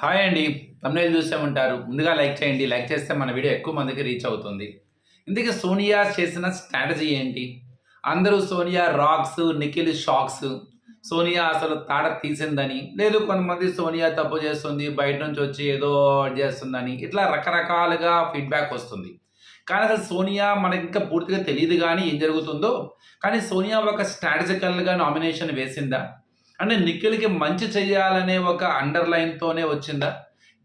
Hi అండి. తమిళ చూసే ఉంటారు ముందుగా లైక్ చేయండి. లైక్ చేస్తే మన వీడియో ఎక్కువ మందికి రీచ్ అవుతుంది. ఇందుకే సోనియా చేసిన స్ట్రాటజీ ఏంటి? అందరూ సోనియా రాక్స్ నిఖిల్ షాక్స్ సోనియా అసలు తాడ తీసిందని లేదు కొంతమంది సోనియా తప్పు చేస్తుంది బయట నుంచి వచ్చి ఏదో చేస్తుందని ఇట్లా రకరకాలుగా ఫీడ్బ్యాక్ వస్తుంది. కానీ అసలు సోనియా మనకి ఇంకా పూర్తిగా తెలియదు కానీ ఏం జరుగుతుందో. కానీ సోనియా ఒక స్ట్రాటజికల్గా నామినేషన్ వేసిందా? అంటే నిఖిల్కి మంచి చేయాలనే ఒక అండర్లైన్తోనే వచ్చిందా?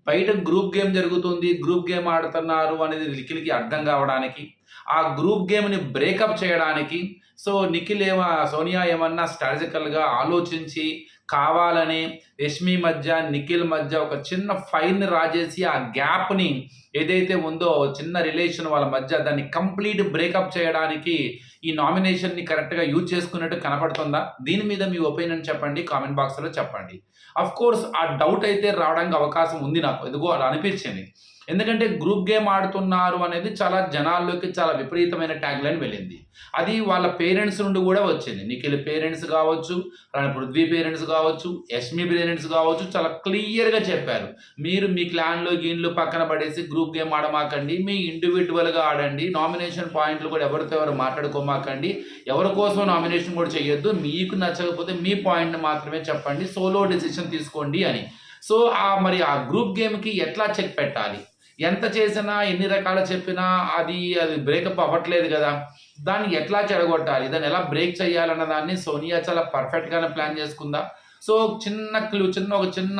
బయట గ్రూప్ గేమ్ జరుగుతుంది గ్రూప్ గేమ్ ఆడుతున్నారు అనేది నిఖిల్కి అర్థం కావడానికి ఆ గ్రూప్ గేమ్ని బ్రేకప్ చేయడానికి. సో నిఖిల్ ఏమ సోనియా ఏమన్నా స్ట్రాటజికల్గా ఆలోచించి కావాలని యష్మి మధ్య నిఖిల్ మధ్య ఒక చిన్న ఫైన్ రాజేసి ఆ గ్యాప్ని ఏదైతే ఉందో చిన్న రిలేషన్ వాళ్ళ మధ్య దాన్ని కంప్లీట్ బ్రేకప్ చేయడానికి ఈ నామినేషన్ని కరెక్ట్గా యూజ్ చేసుకున్నట్టు కనపడుతుందా? దీని మీద మీ ఒపీనియన్ చెప్పండి కామెంట్ బాక్స్లో చెప్పండి. అఫ్ కోర్స్ ఆ డౌట్ అయితే రావడానికి అవకాశం ఉంది నాకు. ఎందుకో అలా అనిపించింది. ఎందుకంటే గ్రూప్ గేమ్ ఆడుతున్నారు అనేది చాలా జనాల్లోకి చాలా విపరీతమైన ట్యాగ్ లైన్ వెళ్ళింది. అది వాళ్ళ పేరెంట్స్ నుండి కూడా వచ్చింది. నిఖిల్ పేరెంట్స్ కావచ్చు అలానే పృథ్వీ పేరెంట్స్ కావచ్చు యష్మి పేరెంట్స్ కావచ్చు చాలా క్లియర్గా చెప్పారు. మీరు మీ క్లాన్లో గీన్లు పక్కన పడేసి గ్రూప్ గేమ్ ఆడమాకండి. మీ ఇండివిజువల్గా ఆడండి. నామినేషన్ పాయింట్లు కూడా ఎవరితో ఎవరు మాట్లాడుకోమాకండి. ఎవరి కోసం నామినేషన్ కూడా చేయొద్దు మీకు నచ్చకపోతే మీ పాయింట్ని మాత్రమే చెప్పండి. సోలో డెసిషన్ తీసుకోండి అని. సో ఆ మరి ఆ గ్రూప్ గేమ్కి ఎట్లా చెక్ పెట్టాలి? ఎంత చేసినా ఎన్ని రకాలు చెప్పినా అది అది బ్రేకప్ అవ్వట్లేదు కదా. దాన్ని ఎట్లా చెడగొట్టాలి? దాన్ని ఎలా బ్రేక్ చేయాలన్న దాన్ని సోనియా చాలా పర్ఫెక్ట్గానే ప్లాన్ చేసుకుందా. సో చిన్న క్లూ చిన్న ఒక చిన్న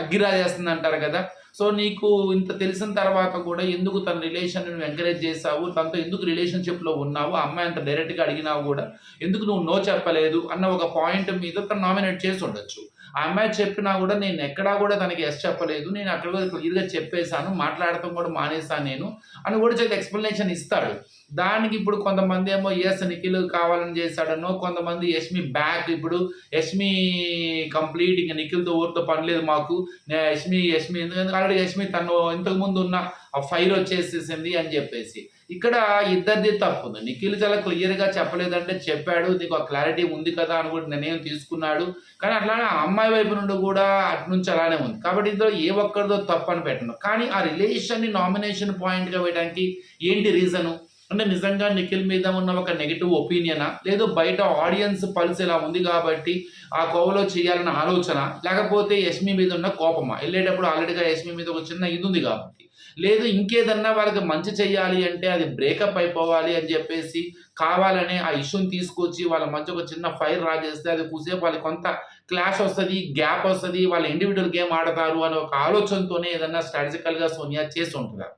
అగ్గిరా చేస్తుంది అంటారు కదా. సో నీకు ఇంత తెలిసిన తర్వాత కూడా ఎందుకు తన రిలేషన్ నువ్వు ఎంకరేజ్ చేసావు తనతో ఎందుకు రిలేషన్షిప్లో ఉన్నావు? ఆ అమ్మాయి అంత డైరెక్ట్గా అడిగినావు కూడా ఎందుకు నువ్వు నో చెప్పలేదు? అన్న ఒక పాయింట్ మీద తను నామినేట్ చేసి ఉండొచ్చు. ఆ అమ్మాయి చెప్పినా కూడా నేను ఎక్కడా కూడా తనకి ఎస్ చెప్పలేదు. నేను అక్కడ కూడా క్లియర్గా చెప్పేశాను మాట్లాడటం కూడా మానేశాను నేను అని కూడా చేతి ఎక్స్ప్లెనేషన్ ఇస్తాడు. దానికి ఇప్పుడు కొంతమంది ఏమో ఎస్ నిఖిల్ కావాలని చేశాడనో కొంతమంది యష్మి బ్యాక్ ఇప్పుడు యష్మి కంప్లీట్ ఇంకా నిఖిల్తో ఊరితో పనిలేదు మాకు. యష్మి యష్మి ఎందుకంటే ఆల్రెడీ యష్మి తను ఇంతకు ముందు ఉన్న ఆ ఫైర్ వచ్చేసేసింది అని చెప్పేసి. ఇక్కడ ఇద్దరిది తప్పు. ఉంది నిఖిల్ చాలా క్లియర్గా చెప్పలేదంటే చెప్పాడు నీకు ఆ క్లారిటీ ఉంది కదా అని కూడా నిర్ణయం తీసుకున్నాడు. కానీ అట్లానే అమ్మాయి వైపు నుండి కూడా అటు నుంచి అలానే ఉంది. కాబట్టి ఇందులో ఏ ఒక్కరిదో తప్పు అని పెట్టను. కానీ ఆ రిలేషన్ని నామినేషన్ పాయింట్గా వేయడానికి ఏంటి రీజను అంటే నిజంగా నిఖిల్ మీద ఉన్న ఒక నెగిటివ్ ఒపీనియనా లేదు బయట ఆడియన్స్ పల్స్ ఇలా ఉంది కాబట్టి ఆ కోవలో చేయాలన్న ఆలోచన లేకపోతే యష్మి మీద ఉన్న కోపమా? వెళ్ళేటప్పుడు ఆల్రెడీగా యష్మి మీద ఒక చిన్న ఇది ఉంది కాబట్టి. లేదు ఇంకేదన్నా వాళ్ళకి మంచి చేయాలి అంటే అది బ్రేకప్ అయిపోవాలి అని చెప్పేసి కావాలని ఆ ఇష్యూని తీసుకొచ్చి వాళ్ళ మధ్య ఒక చిన్న ఫైర్ రాజేస్తే అది కూసేపు వాళ్ళకి కొంత క్లాష్ వస్తుంది గ్యాప్ వస్తుంది వాళ్ళ ఇండివిజువల్ గేమ్ ఆడతారు అనే ఒక ఆలోచనతోనే ఏదన్నా స్ట్రాటజికల్గా సోనియా చేసి ఉంటుందా?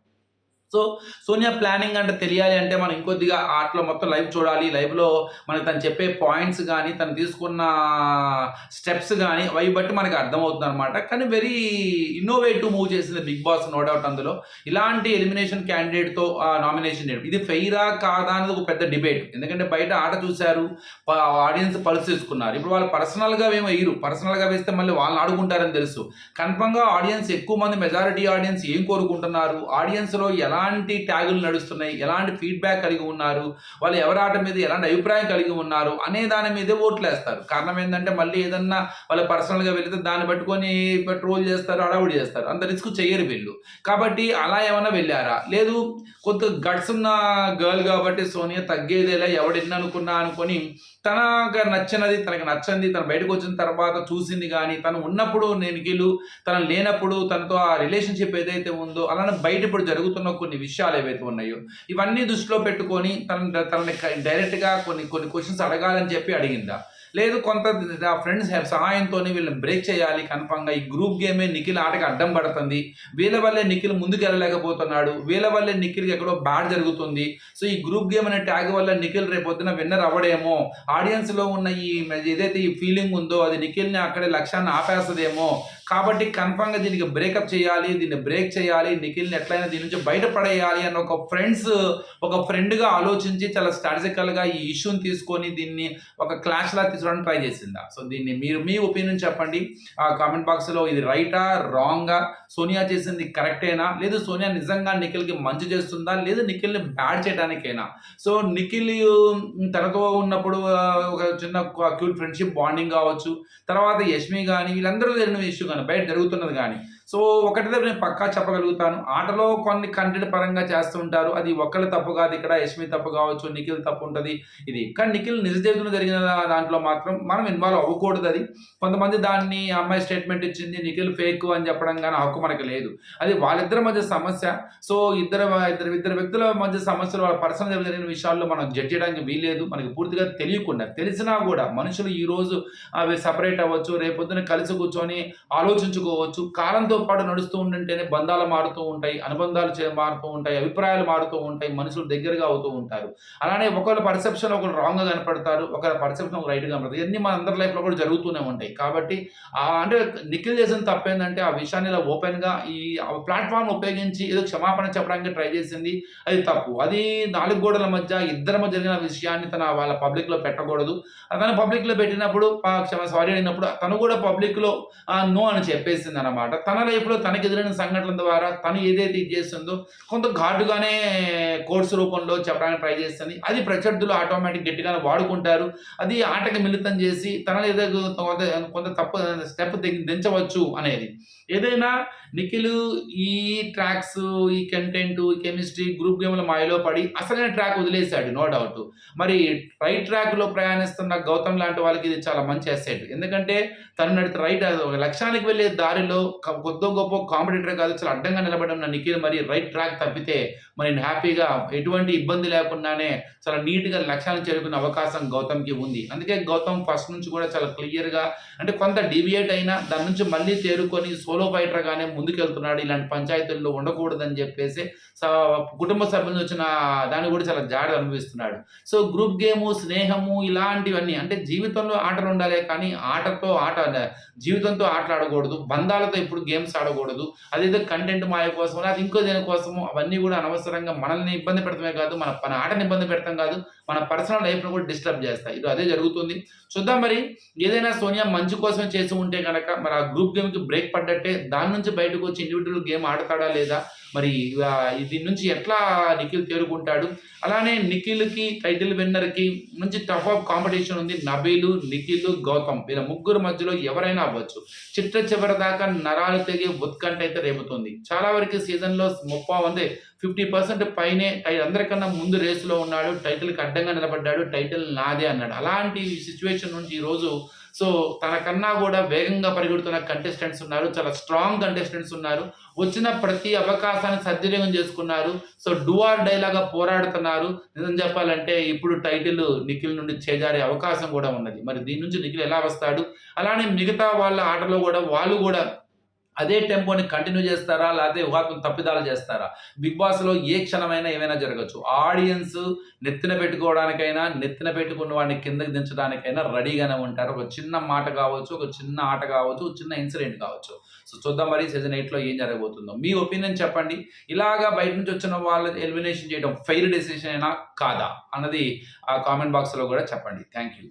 సో సోనియా ప్లానింగ్ అంటే తెలియాలి అంటే మనం ఇంకొద్దిగా ఆటలో మొత్తం లైవ్ చూడాలి. లైవ్లో మనకి తను చెప్పే పాయింట్స్ కానీ తను తీసుకున్న స్టెప్స్ కానీ అవి బట్టి మనకి అర్థమవుతుంది అనమాట కానీ వెరీ ఇన్నోవేటివ్ మూవ్ చేసింది బిగ్ బాస్ నో డౌట్ అందులో. ఇలాంటి ఎలిమినేషన్ క్యాండిడేట్తో నామినేషన్ చేయడం. ఇది ఫెయిరా కాదా అనేది ఒక పెద్ద డిబేట్. ఎందుకంటే బయట ఆట చూశారు ఆడియన్స్ పల్స్ తీసుకున్నారు ఇప్పుడు వాళ్ళు పర్సనల్గా మేము వేయరు. పర్సనల్గా వేస్తే మళ్ళీ వాళ్ళని ఆడుకుంటారని తెలుసు. కన్ఫర్మ్గా ఆడియన్స్ ఎక్కువ మంది మెజారిటీ ఆడియన్స్ ఏం కోరుకుంటున్నారు? ఆడియన్స్లో ఎలా ఎలాంటి ట్యాగులు నడుస్తున్నాయి? ఎలాంటి ఫీడ్బ్యాక్ కలిగి ఉన్నారు? వాళ్ళు ఎవరి ఆట మీద ఎలాంటి అభిప్రాయం కలిగి ఉన్నారు? అనే దాని మీదే ఓట్లు వేస్తారు కారణం ఏంటంటే మళ్ళీ ఏదన్నా వాళ్ళు పర్సనల్గా వెళితే దాన్ని పట్టుకొని ట్రోల్ చేస్తారు అడవుడు చేస్తారు. అంత రిస్క్ చేయరు వీళ్ళు. కాబట్టి అలా ఏమైనా వెళ్ళారా? లేదు కొంత గట్స్ ఉన్న గర్ల్ కాబట్టి సోనియా తగ్గేదేలా ఎవడు అనుకున్నా అనుకొని తనకు నచ్చినది తనకు నచ్చింది తను బయటకు వచ్చిన తర్వాత చూసింది కానీ తను ఉన్నప్పుడు నేను గీలు తను లేనప్పుడు తనతో ఆ రిలేషన్షిప్ ఏదైతే ఉందో అలానే బయట ఇప్పుడు జరుగుతున్న కొన్ని విషయాలు ఏవైతే ఉన్నాయో ఇవన్నీ దృష్టిలో పెట్టుకొని తన తనని డైరెక్ట్గా కొన్ని కొన్ని క్వశ్చన్స్ అడగాలని చెప్పి అడిగిందా? లేదు కొంత ఫ్రెండ్స్ సహాయంతో వీళ్ళని బ్రేక్ చేయాలి కన్ఫామ్గా ఈ గ్రూప్ గేమే నిఖిల్ ఆటకి అడ్డం పడుతుంది. వీళ్ళ వల్లే నిఖిల్ ముందుకు వెళ్ళలేకపోతున్నాడు వీళ్ళ వల్లే నిఖిల్కి ఎక్కడో బ్యాడ్ జరుగుతుంది. సో ఈ గ్రూప్ గేమ్ అనే ట్యాగ్ వల్ల నిఖిల్ రేపొద్దున విన్నర్ అవ్వడేమో. ఆడియన్స్లో ఉన్న ఈ ఏదైతే ఈ ఫీలింగ్ ఉందో అది నిఖిల్ని అక్కడే లక్ష్యాన్ని ఆపేస్తుందేమో. కాబట్టి కన్ఫామ్గా దీనికి బ్రేకప్ చేయాలి దీన్ని బ్రేక్ చేయాలి నిఖిల్ని ఎట్లయినా దీని నుంచి బయటపడేయాలి అని ఒక ఫ్రెండ్స్ ఒక ఫ్రెండ్గా ఆలోచించి చాలా స్ట్రాటజికల్గా ఈ ఇష్యూని తీసుకొని దీన్ని ఒక క్లాష్లా తీసుకోవడానికి ట్రై చేసిందా? సో దీన్ని మీరు మీ ఒపీనియన్ చెప్పండి. ఆ కామెంట్ బాక్స్లో ఇది రైటా రాంగా సోనియా చేసింది కరెక్టేనా లేదు సోనియా నిజంగా నిఖిల్కి మంచి చేస్తుందా? లేదు నిఖిల్ని బ్యాడ్ చేయడానికైనా? సో నిఖిల్ తనతో ఉన్నప్పుడు ఒక చిన్న క్యూట్ ఫ్రెండ్షిప్ బాండింగ్ కావచ్చు. తర్వాత యష్మి కానీ వీళ్ళందరూ జరిగిన ఇష్యూ కానీ బయట జరుగుతున్నది కానీ సో ఒకటి దగ్గర నేను పక్కా చెప్పగలుగుతాను. ఆటలో కొన్ని కంటెంట్ పరంగా చేస్తుంటారు అది ఒకళ్ళు తప్పు కాదు. ఇక్కడ యష్మి తప్పు కావచ్చు నిఖిల్ తప్పు ఉంటుంది. ఇది కానీ నిఖిల్ నిజ జీవితంలో జరిగిన దాంట్లో మాత్రం మనం ఇన్వాల్వ్ అవ్వకూడదు అది. కొంతమంది దాన్ని అమ్మాయి స్టేట్మెంట్ ఇచ్చింది నిఖిల్ ఫేక్ అని చెప్పడం కానీ హక్కు మనకు లేదు. అది వాళ్ళిద్దరి మధ్య సమస్య. సో ఇద్దరు ఇద్దరు ఇద్దరు వ్యక్తుల మధ్య సమస్యలు వాళ్ళ పర్సనల్ జరిగిన విషయాల్లో మనం జడ్జ్ చేయడానికి వీలేదు మనకి పూర్తిగా తెలియకుండా తెలిసినా కూడా మనుషులు ఈరోజు అవి సపరేట్ అవ్వచ్చు రేపొద్దున కలిసి కూర్చొని ఆలోచించుకోవచ్చు. కాలంతో పాటు నడుస్తూ ఉంటుంటేనే బంధాలు మారుతూ ఉంటాయి అనుబంధాలు చే మారుతూ ఉంటాయి అభిప్రాయాలు మారుతూ ఉంటాయి మనుషులు దగ్గరగా అవుతూ ఉంటారు. అలానే ఒకళ్ళ పర్సెప్షన్ ఒకరు రాంగ్గా కనపడతారు ఒకరి పర్సెప్షన్ ఒక రైట్గా కనపడతారు. ఇవన్నీ మన అందరి లైఫ్లో కూడా జరుగుతూనే ఉంటాయి. కాబట్టి అంటే నిఖిల్ చేసిన తప్పేందంటే ఆ విషయాన్ని ఇలా ఓపెన్గా ఈ ప్లాట్ఫామ్ ఉపయోగించి ఏదో క్షమాపణ చెప్పడానికి ట్రై చేసింది అది తప్పు. అది నాలుగు గోడల మధ్య ఇద్దరి మధ్య జరిగిన విషయాన్ని తన వాళ్ళ పబ్లిక్లో పెట్టకూడదు. తను పబ్లిక్లో పెట్టినప్పుడు క్షమ సారీ అయినప్పుడు తను కూడా పబ్లిక్లో నో అని చెప్పేసింది అనమాట తన లైఫ్లో తనకు ఎదురైన సంఘటనల ద్వారా తను ఏదైతే ఇది చేస్తుందో కొంత ఘాటుగానే కోర్సు రూపంలో చెప్పడానికి ట్రై చేస్తుంది. అది ప్రత్యర్థులు ఆటోమేటిక్ గట్టిగానే వాడుకుంటారు. అది ఆటకి మిళితం చేసి తన ఏదో కొంత కొంత తప్పు స్టెప్ దించవచ్చు అనేది. ఏదైనా నిఖిల్ ఈ ట్రాక్స్ ఈ కంటెంట్ ఈ కెమిస్ట్రీ గ్రూప్ గేమ్ల మాయలో పడి అసలైన ట్రాక్ వదిలేశాడు నో డౌట్ మరి రైట్ ట్రాక్లో ప్రయాణిస్తున్న గౌతమ్ లాంటి వాళ్ళకి ఇది చాలా మంచి అసెట్ ఎందుకంటే తను నడితే రైట్ ఒక లక్ష్యానికి వెళ్ళే దారిలో క- కొద్దో గొప్ప కాంపిటేటర్ కాదు చాలా అడ్డంగా నిలబడిన ఉన్న నిఖిల్ మరి రైట్ ట్రాక్ తప్పితే మరి హ్యాపీగా ఎటువంటి ఇబ్బంది లేకుండానే చాలా నీట్గా లక్ష్యాన్ని చేరుకునే అవకాశం గౌతమ్కి ఉంది. అందుకే గౌతమ్ ఫస్ట్ నుంచి కూడా చాలా క్లియర్గా అంటే కొంత డివియేట్ అయినా దాని నుంచి మళ్ళీ తేరుకొని సోలో ఫైటర్గానే ముందుకెళ్తున్నాడు ఇలాంటి పంచాయతీల్లో ఉండకూడదని చెప్పేసి కుటుంబ సభ్యుల నుంచి వచ్చిన దాన్ని కూడా చాలా జాడ అనుభవిస్తున్నాడు. సో గ్రూప్ గేము స్నేహము ఇలాంటివన్నీ అంటే జీవితంలో ఆటలు ఉండాలి కానీ ఆటతో ఆట జీవితంతో ఆటలాడకూడదు బంధాలతో ఇప్పుడు గేమ్స్ ఆడకూడదు అదేదో కంటెంట్ మాయ కోసం అది ఇంకో దేనికోసము అవన్నీ కూడా అనవసరంగా మనల్ని ఇబ్బంది పెడతామే కాదు మన మన ఆటని ఇబ్బంది పెడతాం కాదు మన పర్సనల్ లైఫ్ను కూడా డిస్టర్బ్ చేస్తాయి. ఇది అదే జరుగుతుంది. చూద్దాం మరి ఏదైనా సోనియా మంచి కోసం చేసి ఉంటే కనుక మరి ఆ గ్రూప్ గేమ్కి బ్రేక్ పడ్డట్టే దాని నుంచి బయట బయటకు వచ్చి ఇండివిజువల్ గేమ్ ఆడతాడా లేదా? మరి దీని నుంచి ఎట్లా నిఖిల్ తేరుకుంటాడు? అలానే నిఖిల్కి టైటిల్ విన్నర్కి మంచి టఫ్ ఆఫ్ కాంపిటీషన్ ఉంది. నబీలు నిఖిల్ గౌతమ్ వీళ్ళ ముగ్గురు మధ్యలో ఎవరైనా అవ్వచ్చు. చిట్ట చివరి దాకా నరాలు తెగి ఉత్కంఠ అయితే రేపుతుంది. చాలా వరకు సీజన్లో ముప్పా ఉంది ఫిఫ్టీ పర్సెంట్ పైనే అందరికన్నా ముందు రేసులో ఉన్నాడు. టైటిల్కి అడ్డంగా నిలబడ్డాడు. టైటిల్ నాదే అన్నాడు. అలాంటి సిచ్యువేషన్ నుంచి ఈరోజు సో తనకన్నా కూడా వేగంగా పరిగెడుతున్న కంటెస్టెంట్స్ ఉన్నారు చాలా స్ట్రాంగ్ కంటెస్టెంట్స్ ఉన్నారు. వచ్చిన ప్రతి అవకాశాన్ని సద్వినియోగం చేసుకున్నారు. సో డూఆర్ డైలాగా పోరాడుతున్నారు. నిజం చెప్పాలంటే ఇప్పుడు టైటిల్ నిఖిల్ నుండి చేజారే అవకాశం కూడా ఉన్నది. మరి దీని నుంచి నిఖిల్ ఎలా వస్తాడు? అలానే మిగతా వాళ్ళ ఆటలో కూడా వాళ్ళు కూడా అదే టెంపోని కంటిన్యూ చేస్తారా? లేకపోతే వివాహం తప్పిదాలు చేస్తారా? బిగ్ బాస్లో ఏ క్షణమైనా ఏమైనా జరగచ్చు. ఆడియన్స్ నెత్తిన పెట్టుకోవడానికైనా నెత్తిన పెట్టుకున్న వాడిని కిందకి దించడానికైనా రెడీగానే ఉంటారు. ఒక చిన్న మాట కావచ్చు ఒక చిన్న ఆట కావచ్చు ఒక చిన్న ఇన్సిడెంట్ కావచ్చు. సో చూద్దాం మరి సీజన్ ఎయిట్లో ఏం జరగబోతుందో. మీ ఒపీనియన్ చెప్పండి. ఇలాగా బయట నుంచి వచ్చిన వాళ్ళ ఎలిమినేషన్ చేయడం ఫెయిర్ డెసిషన్ అయినా కాదా? అన్నది ఆ కామెంట్ బాక్స్లో కూడా చెప్పండి. Thank you.